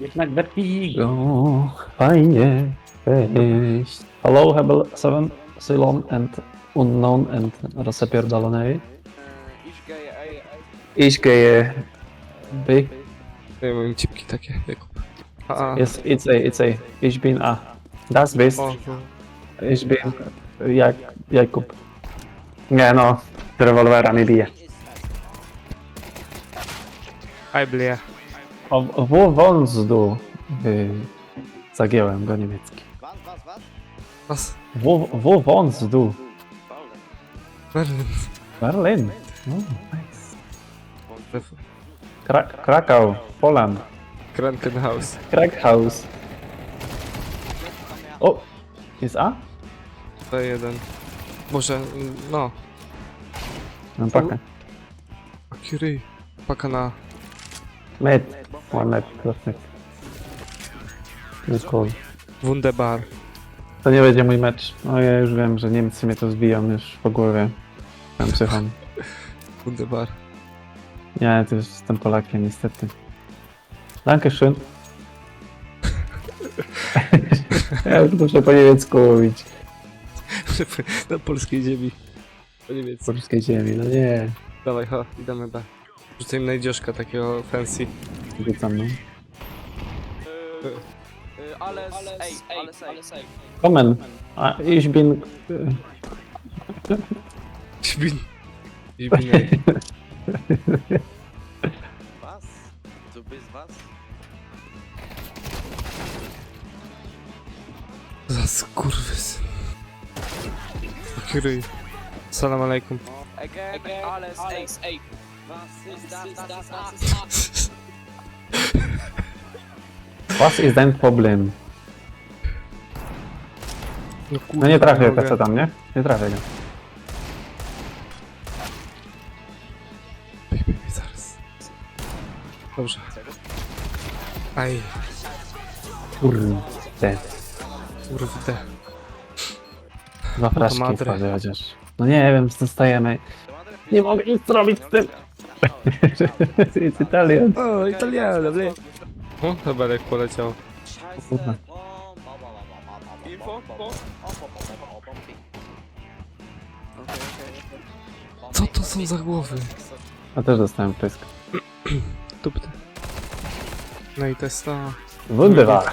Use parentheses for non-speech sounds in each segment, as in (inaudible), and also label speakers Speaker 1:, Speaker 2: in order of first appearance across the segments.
Speaker 1: Jednak Vertigo. Fajnie. Cześć. Hello, Hebel 7, Cylon and Unknown and rozpierdolonej.
Speaker 2: Idź geje.
Speaker 1: By.
Speaker 3: Ja mam cipki takie, Jakub. A.
Speaker 1: Jest, it's a, it's a. Ich bin a. Das bist.
Speaker 3: O,
Speaker 1: Ich bin jak, Jakub. Nie no, rewolwera nie bije.
Speaker 3: Aj blie.
Speaker 1: W wązdu. Yy, zagiąłem go niemiecki.
Speaker 2: Was, was, was?
Speaker 3: Was?
Speaker 1: W, w wązdu.
Speaker 3: Berlin.
Speaker 1: Berlin. Oh, nice.
Speaker 3: Wątpię.
Speaker 1: Kra Krakau, Poland.
Speaker 3: Krankenhaus.
Speaker 1: Krakhaus. O! Jest A?
Speaker 3: To jeden. Może, no.
Speaker 1: Mam pakę.
Speaker 3: Curie. Paka na...
Speaker 1: Med. One med. Klasnik. Cool.
Speaker 3: Wunderbar.
Speaker 1: To nie będzie mój mecz. No ja już wiem, że Niemcy mnie to zbiją już po głowie. Tam psycham. (laughs)
Speaker 3: Wunderbar.
Speaker 1: Nie, to już jestem Polakiem niestety. Dankeschön. ja już muszę po niemiecku mówić. (laughs)
Speaker 3: na polskiej ziemi. Po
Speaker 1: Po
Speaker 3: niemiecku.
Speaker 1: polskiej ziemi, no nie.
Speaker 3: Dawaj, ho, idziemy B. Rzucaj im najdzioszka takiego fancy.
Speaker 1: Rzucam, no.
Speaker 2: Y, y, alles, ej, alles, ej.
Speaker 1: Kommen. A, ich bin... y,
Speaker 3: Śbin. Śbinej.
Speaker 2: Was? Du bist was?
Speaker 3: Za skurwys. Curie. Salam alaikum.
Speaker 2: Again, alles, ej, ej. Was ist das, das, das, das? (laughs)
Speaker 1: Was ist dein Problem?
Speaker 3: No, kurwa,
Speaker 1: No nie trafię
Speaker 3: mogę.
Speaker 1: PC tam, nie? Nie trafię go.
Speaker 3: Zaraz. Dobrze. Aj,
Speaker 1: Kurde.
Speaker 3: kurde.
Speaker 1: Dwa fraszki
Speaker 3: madre.
Speaker 1: wpadły chociaż. No nie wiem, zostajemy. Nie mogę nic zrobić z tym. (laughs) Jest Italian.
Speaker 3: O, Italiano, ble. O, chyba jak poleciał.
Speaker 1: Kurwa.
Speaker 2: Info?
Speaker 3: Co to są za głowy?
Speaker 1: Ja też dostałem pysk.
Speaker 3: Tupte. No i testa.
Speaker 1: Wunderbar.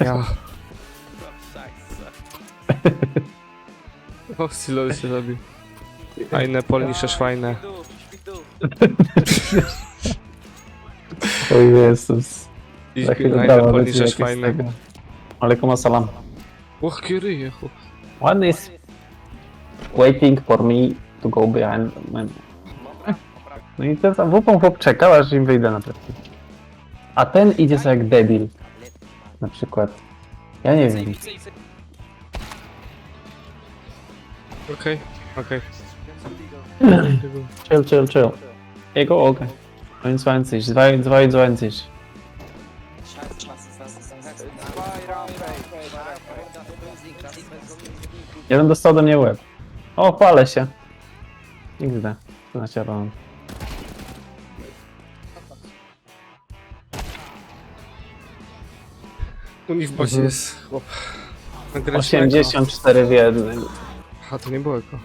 Speaker 3: Ja. (laughs) O, Silol się zabił. Fajne, polnisze szwajne.
Speaker 2: Du, du.
Speaker 1: O Jezus.
Speaker 3: Ich
Speaker 1: Za chwilę jakieś z
Speaker 3: Schweine.
Speaker 1: tego. Alaikum assalam.
Speaker 3: Och, Kyrie, chłop.
Speaker 1: One is waiting for me to go behind man. No i ten sam wupą chłop czekał, aż im wyjdę na plecy. A ten idzie sobie jak debil. Na przykład. Ja nie wiem.
Speaker 3: Okej, okej.
Speaker 1: Chill, chill, chill. Jego ogen. 22, 2, 22.
Speaker 2: Zwei Rampage.
Speaker 1: Jeden dostał ode mnie łeb. O, palę się. Nigdy. Naciarałem.
Speaker 3: U nich w bazie
Speaker 1: Mhm.
Speaker 3: jest chłop. Nagrać
Speaker 1: 84 w jednym.
Speaker 3: A, to nie było eko.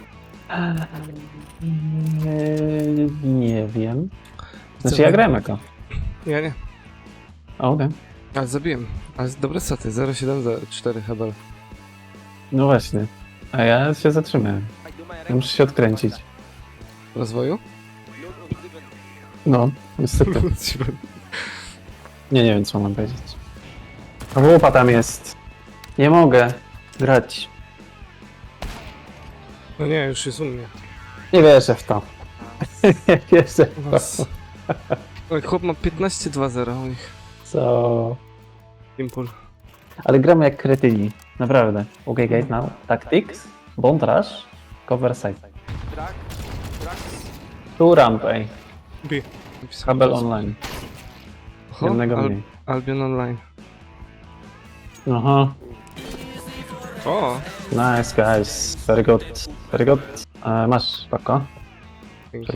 Speaker 1: Eee, nie wiem. Znaczy ja grałem jako.
Speaker 3: Ja nie.
Speaker 1: A, Okej.
Speaker 3: Ale zabiłem. Ale dobre staty, 0,704 Hebel.
Speaker 1: No właśnie. A ja się zatrzymałem. Ja muszę się odkręcić.
Speaker 3: Rozwoju?
Speaker 1: No, niestety. (laughs) Nie, nie wiem co mam powiedzieć. A łupa tam jest. Nie mogę grać.
Speaker 3: No nie, już jest u mnie.
Speaker 1: Nie wierzę w to. (laughs) Nie wierzę w to.
Speaker 3: Oj, chłop ma 15-2-0 u nich.
Speaker 1: Co?
Speaker 3: Impul.
Speaker 1: Ale gramy jak kretyni. Naprawdę. OK, gate now. Tactics. Bond rush. Cover side.
Speaker 2: Drak, Drax.
Speaker 1: Tu ramp, ej.
Speaker 3: B.
Speaker 1: Kabel online.
Speaker 3: Oho,
Speaker 1: Jednego
Speaker 3: Al
Speaker 1: mniej.
Speaker 3: Albion Online.
Speaker 1: Aha.
Speaker 3: O!
Speaker 1: Nice guys. Very good. Very good. E, masz pako.
Speaker 3: Dzięki.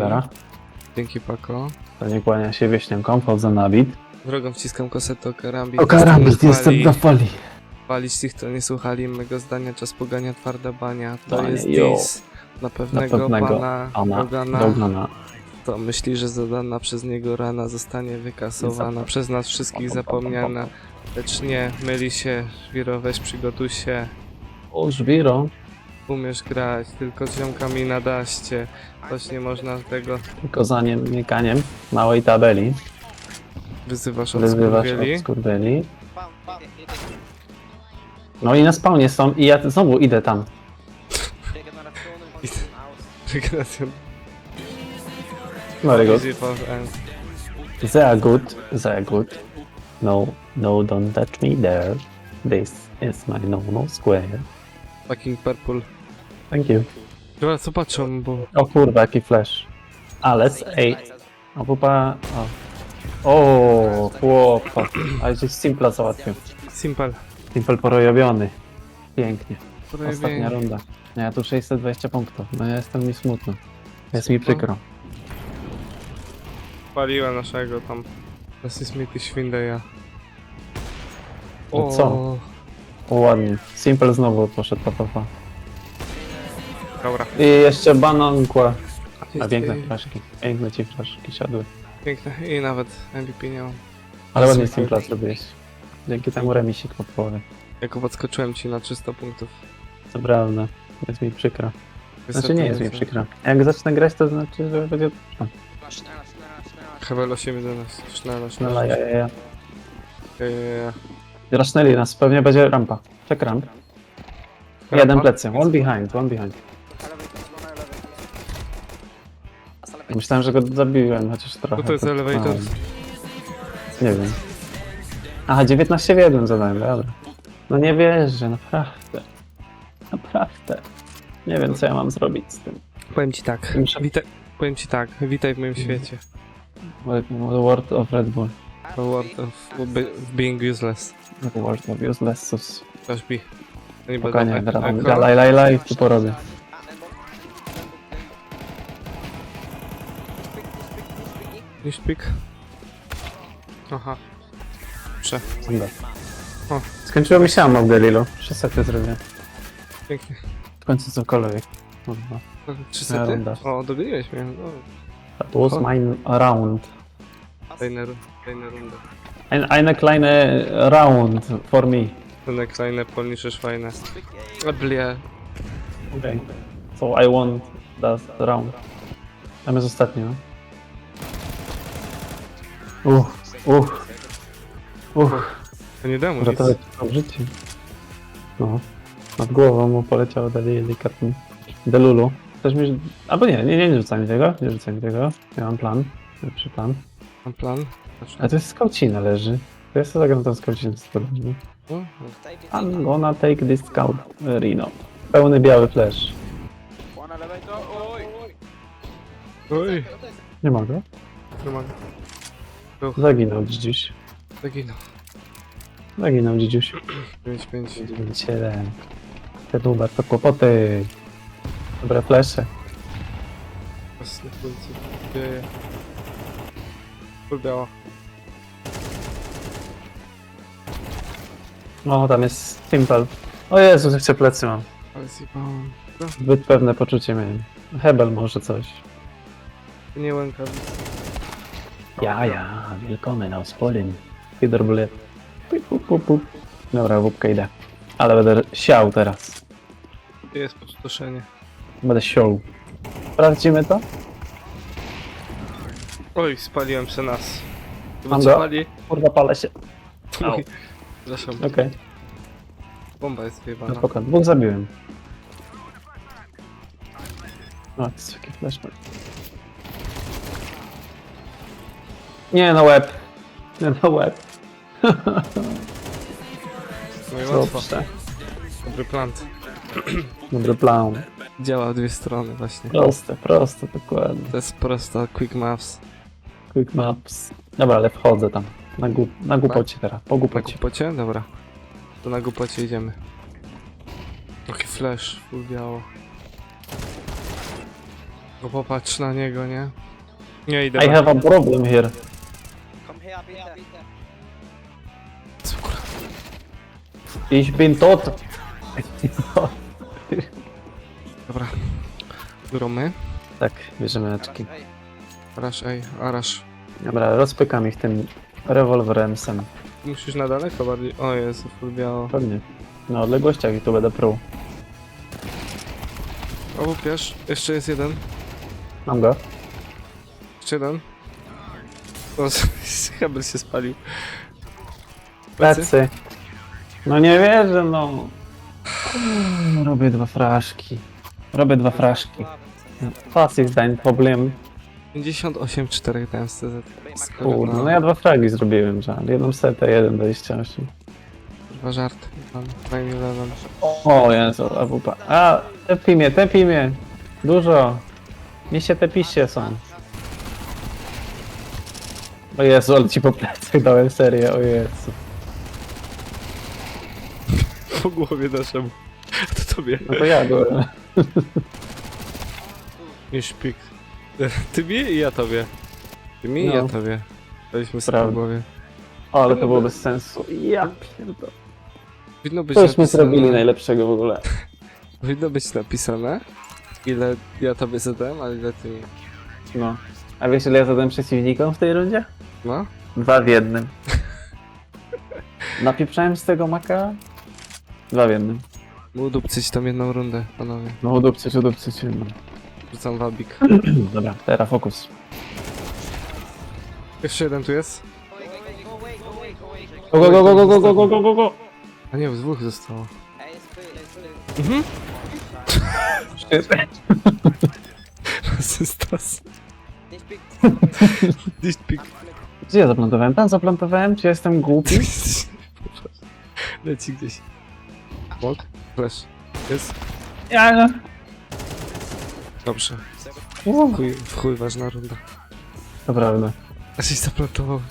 Speaker 3: Dzięki Pako.
Speaker 1: Pewnie kłania się wieśnianką. Wchodzę na bit.
Speaker 3: Wrogom wciskam kasetę o karambit.
Speaker 1: O karambit, jestem na fali.
Speaker 3: Walić tych, co nie słuchali mego zdania, czas pogania twarda bania. To
Speaker 1: Banie,
Speaker 3: jest
Speaker 1: yo.
Speaker 3: dis na pewnego,
Speaker 1: pewnego
Speaker 3: pana
Speaker 1: Ana. Dogana.
Speaker 3: To myśli, że zadana przez niego rana zostanie wykasowana,
Speaker 1: Zap-
Speaker 3: przez nas wszystkich zapomniana. Lecz nie, myli się, Żwiro, weź przygotuj się.
Speaker 1: O, żwiro.
Speaker 3: Umiesz grać, tylko z ziomkami na daście. Choć nie można tego,
Speaker 1: Tylko za niekaniem małej tabeli.
Speaker 3: wyzywasz od
Speaker 1: Wyzywasz
Speaker 3: skurwieli.
Speaker 1: od skurwieli. No i na spawnie są i ja znowu idę tam.
Speaker 3: Regeneration.
Speaker 1: Very good.
Speaker 3: Easy for end.
Speaker 1: They are good. They are good. No, no, don't touch me there. This is my normal square.
Speaker 3: Fucking purple.
Speaker 1: Thank you.
Speaker 3: Dobra, co patrzą, bo...
Speaker 1: O kurwa, jaki flash. Ale z ej. O pupa. O, o chłopa. Ale się Simpla załatwił.
Speaker 3: Simple.
Speaker 1: Simple porojobiony. Pięknie. Ostatnia
Speaker 3: Porobienie.
Speaker 1: runda. No ja tu 620 punktów. No ja jestem mi smutno. Jest mi przykro.
Speaker 3: Paliła naszego tam. Teraz Smithy Świndeja.
Speaker 1: No co? O, ładnie. Simple znowu poszedł pa, pa, pa.
Speaker 3: Dobra.
Speaker 1: I jeszcze banankła. A piękne flaszki. Piękne ci flaszki siadły.
Speaker 3: Piękne. I nawet MVP nie mam.
Speaker 1: Ale ładnie. Simpla zrobiłeś. Dzięki temu remisik po połowie.
Speaker 3: Jak podskoczyłem ci na 300 punktów.
Speaker 1: Co prawda. Jest mi przykro. Znaczy nie jest mi przykro. Jak zacznę grać to znaczy, że będzie dobrze.
Speaker 3: Hebel 811. Sznela,
Speaker 1: No ja, ja, ja. Rasznęli nas, pewnie będzie rampa. Check ramp. Jeden plecy. One behind, one behind. Myślałem, że go zabiłem, chociaż trochę.
Speaker 3: No to jest elevator.
Speaker 1: Nie wiem. Aha, 19 w 1 zadałem, dobra. No nie wierzę, naprawdę. Naprawdę. Nie wiem, co ja mam zrobić z tym.
Speaker 3: Powiem ci tak.
Speaker 1: Muszę-
Speaker 3: Witaj, powiem ci tak. Witaj w moim świecie.
Speaker 1: World of Red Bull.
Speaker 3: The world of be- being useless.
Speaker 1: World of Uselessus.
Speaker 3: Dash B. Nie
Speaker 1: Spokojnie,
Speaker 3: będą
Speaker 1: teraz
Speaker 3: eko.
Speaker 1: laj, laj, laj, tu porobię.
Speaker 3: Nie śpik. Aha. Prze.
Speaker 1: Dobra.
Speaker 3: O.
Speaker 1: Skończyło mi się ammo w Delilu. 3 sety zrobię.
Speaker 3: Pięknie.
Speaker 1: W końcu cokolwiek. Kurwa.
Speaker 3: Trzy
Speaker 1: Ja
Speaker 3: sety.
Speaker 1: runda.
Speaker 3: O, dobiłeś mnie. No.
Speaker 1: That was mine round.
Speaker 3: Fajne, fajne rundy.
Speaker 1: Ein, eine kleine round for me.
Speaker 3: One kleine polnische Schweine. Blie.
Speaker 1: Okay. So I want that round. Tam jest ostatni, no. Uch, uch. Uch.
Speaker 3: To nie demu nic.
Speaker 1: Ratować to życie. No. Nad głową mu poleciało dalej delikatnie. Delulu. Chcesz mi... Albo nie, nie, nie, nie rzucaj mi tego. Nie rzucaj mi tego. Ja mam plan. Lepszy plan.
Speaker 3: Mam plan.
Speaker 1: A to jest skaucina leży. To ja sobie zagram tą skaucinę z tego.
Speaker 3: o,
Speaker 1: I'm gonna take this scout uh, Rino. Pełny biały flash.
Speaker 2: One elevator, oj!
Speaker 3: Oj.
Speaker 1: Nie mogę.
Speaker 3: Nie mogę.
Speaker 1: Zaginął dziś.
Speaker 3: Zaginął.
Speaker 1: Zaginął dziś.
Speaker 3: 5-5.
Speaker 1: 7. Te dłubar to kłopoty. Dobre flesze.
Speaker 3: Jasne, policji. Dzieje. Full biała.
Speaker 1: O, tam jest Simple. O Jezu, jeszcze plecy mam.
Speaker 3: Ale zjebałem. No,
Speaker 1: Zbyt pewne poczucie miałem. Hebel może coś.
Speaker 3: nie łęka.
Speaker 1: Ja, ja, willkommen aus Polen. Hydrobulet. Pup, pup, pup, pup. Dobra, wódkę idę. Ale będę siał teraz.
Speaker 3: Jest pustoszenie.
Speaker 1: Będę siął. Sprawdzimy to?
Speaker 3: Oj, spaliłem se nas.
Speaker 1: Mam
Speaker 3: Mam
Speaker 1: go. Kurwa, palę się. (laughs) Au.
Speaker 3: Przepraszam,
Speaker 1: Okej,
Speaker 3: bomba jest
Speaker 1: no
Speaker 3: wyjebana.
Speaker 1: spoko. Dwóch zabiłem. O, to jest taki flashback. Nie, na łeb. Nie, na łeb.
Speaker 3: No i łatwo.
Speaker 1: Dobrze.
Speaker 3: Dobry plant.
Speaker 1: Dobry plan.
Speaker 3: Działa w dwie strony właśnie.
Speaker 1: Proste, proste, dokładnie.
Speaker 3: To jest prosta quick maps.
Speaker 1: Quick maps. Dobra, ale wchodzę tam. Na, gu na głupocie teraz, po
Speaker 3: Na
Speaker 1: głupocie.
Speaker 3: głupocie? Dobra. To na głupocie idziemy. Taki flash, full biało. No popatrz na niego, nie? Nie idę.
Speaker 1: I have a problem here.
Speaker 2: Come here,
Speaker 1: Ich bin tot.
Speaker 3: Dobra. Gromy.
Speaker 1: tak, bierzemy.
Speaker 3: Arasz, ej, arasz.
Speaker 1: Dobra, rozpykam ich tym rewolwerem sem.
Speaker 3: Musisz na daleko bardziej. O Jezu, full biało.
Speaker 1: Pewnie. Na odległościach i tu będę pruł.
Speaker 3: O, łupiasz. Jeszcze jest jeden.
Speaker 1: Mam go.
Speaker 3: Jeszcze jeden. O, (laughs) Hebel się spalił.
Speaker 1: Plecy. No nie wierzę, no. Robię dwa fraszki. Robię dwa fraszki. Was ist dein Problem?
Speaker 3: 58, 4 dałem z CZ.
Speaker 1: Kurde, no ja dwa fragi zrobiłem, żal. Jedną setę, jeden 28.
Speaker 3: Chyba żart. Pan, daj mi lewem.
Speaker 1: O Jezu, AWP. A, tepi mnie, tepi mnie. Dużo. Miście tepiście są. O Jezu, ale ci po plecach dałem serię, o Jezu. (laughs)
Speaker 3: Po głowie naszemu. A (laughs) to tobie.
Speaker 1: No to ja byłem.
Speaker 3: Nie śpik. Ty mi i ja tobie. Ty mi i
Speaker 1: No.
Speaker 3: ja tobie. Daliśmy sobie po
Speaker 1: Prawda.
Speaker 3: głowie.
Speaker 1: O, ale to było bez sensu. Ja pierdolę.
Speaker 3: Powinno być
Speaker 1: Tośmy zrobili
Speaker 3: napisane,
Speaker 1: najlepszego w ogóle. (laughs)
Speaker 3: powinno być napisane, ile ja tobie zadałem, a ile ty mi.
Speaker 1: No. A wiesz ile ja zadałem przeciwnikom w tej rundzie?
Speaker 3: No?
Speaker 1: Dwa w jednym. Napieprzałem z tego maka? Dwa w jednym.
Speaker 3: Udupcyć tam jedną rundę, panowie.
Speaker 1: No udupcyć, udupcyć.
Speaker 3: Rzucam wabik. (clears throat)
Speaker 1: Dobra, teraz fokus.
Speaker 3: Jeszcze jeden tu jest?
Speaker 1: Go, go, go, go, go, go, go, go, go, go.
Speaker 3: A nie, dwóch zostało.
Speaker 2: Pyl.
Speaker 3: Asystas.
Speaker 2: Śpik.
Speaker 3: Dispik.
Speaker 1: Gdzie ja zaplantowałem? Tam zaplantowałem? Czy ja jestem głupi?
Speaker 3: Leci gdzieś. Bok? Flash. Jest?
Speaker 1: Ja, no.
Speaker 3: Dobrze. W chuj, w chuj ważna runda.
Speaker 1: To prawda.
Speaker 3: A się zaplantował.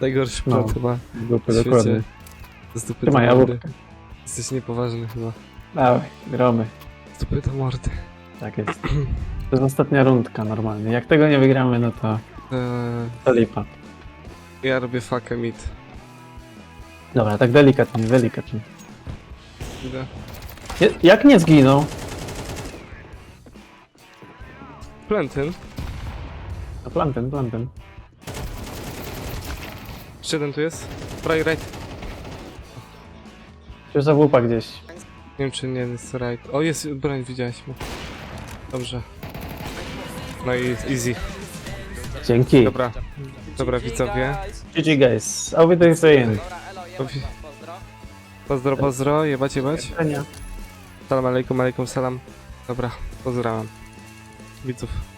Speaker 3: Najgorszy
Speaker 1: No.
Speaker 3: plan chyba.
Speaker 1: Głupie,
Speaker 3: W świecie.
Speaker 1: dokładnie.
Speaker 3: Z dupy do
Speaker 1: Trzymaj
Speaker 3: mordy.
Speaker 1: jabłkę.
Speaker 3: Jesteś niepoważny chyba.
Speaker 1: Dawaj, gromy.
Speaker 3: Z dupy do mordy.
Speaker 1: Tak jest. To jest ostatnia rundka normalnie. Jak tego nie wygramy, no to,
Speaker 3: Eee,
Speaker 1: to lipa.
Speaker 3: ja robię fuckę mid.
Speaker 1: Dobra, tak delikatnie, delikatnie.
Speaker 3: Idę.
Speaker 1: Je- Jak nie zginął?
Speaker 3: Plentyn.
Speaker 1: No planten, planten.
Speaker 3: Jeszcze jeden tu jest. Right, right.
Speaker 1: Już za łupa gdzieś.
Speaker 3: Nie wiem czy nie jest right. O jest broń, widziałeś mu. Dobrze. No i easy.
Speaker 1: Dzięki.
Speaker 3: Dobra. Dobra widzowie.
Speaker 2: Guys.
Speaker 1: GG guys.
Speaker 2: Dobra, elo, jeba,
Speaker 3: Powi-
Speaker 2: pozdro.
Speaker 3: Pozdro, pozdro, jebać, jebać.
Speaker 1: Widzenia.
Speaker 3: Salam alejkum, alejkum salam. Dobra, pozdrawiam. Widzów.